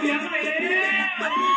เสียงหน่อยเลย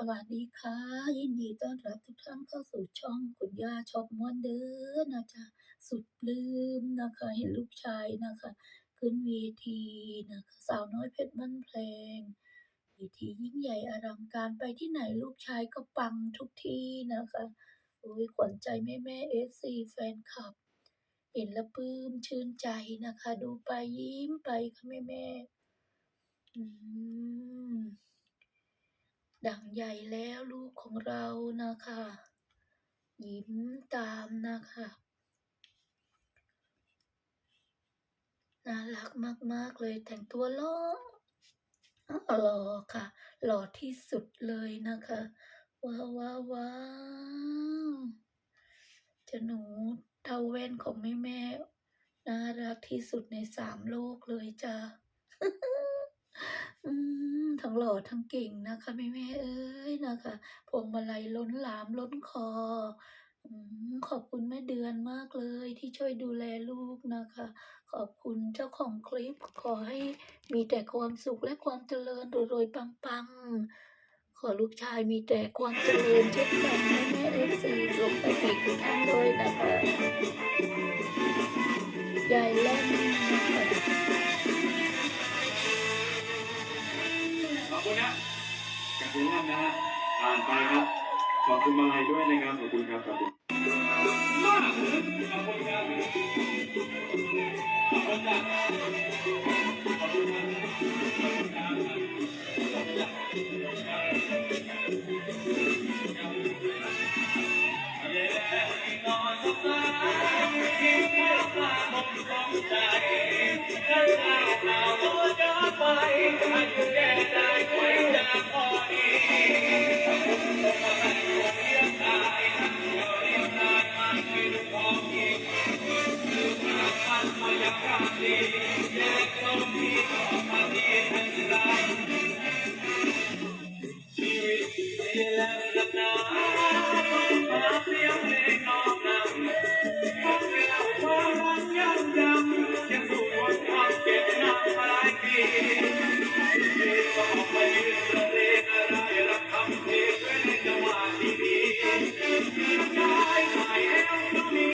สวัสดีค่ะ ยินดีต้อนรับทุกท่านเข้าสู่ช่องคุณย่าชอบม้วนเด้อนะจ๊ะสุดปลื้มนะคะ เห็นลูกชายนะคะ ขึ้นเวทีนะคะ สาวน้อยเพชรบ้านเพลงเวทียิ่งใหญ่อลังการไปที่ไหนลูกชายก็ปังทุกที่นะคะโอ้ยขวัญใจแม่แม่เอฟซีแฟนคลับ เห็นแล้วปลื้มชื่นใจนะคะ ดูไปยิ้มไปค่ะแม่แม่อืม ดังใหญ่แล้วลูกของเรานะคะ ยิ้มตามนะคะน่ารักมาก ๆ เลยแต่งตัวหล่ออ้าวหล่อค่ะ หล่อที่สุดเลยนะคะ ว้าวว้าวว้าวจะหนูเตาแว่นของแม่แม่น่ารักที่สุดในสามโลกเลยจ้า หล่อทั้งเก่งนะคะแม่แม่เอ้ยนะคะพวงมาลัยล้นหลามล้นคอขอบคุณแม่เดือนมากเลยที่ช่วยดูแลลูกนะคะ ขอบคุณเจ้าของคลิป ขอให้มีแต่ความสุขและความเจริญรวยๆปังๆ ขอลูกชายมีแต่ความเจริญเช่นกันแม่แม่เอฟซีรวมไปถึงทุกท่านด้วยนะคะยายแล่น คะขอบคุณนะกับคุณท่านนะฮะผ่านไปครับ ขอบคุณมาลัยด้วยนะครับ ขอบคุณครับ ขอบคุณมากขอบคุณครับขอบคุณจ้ะ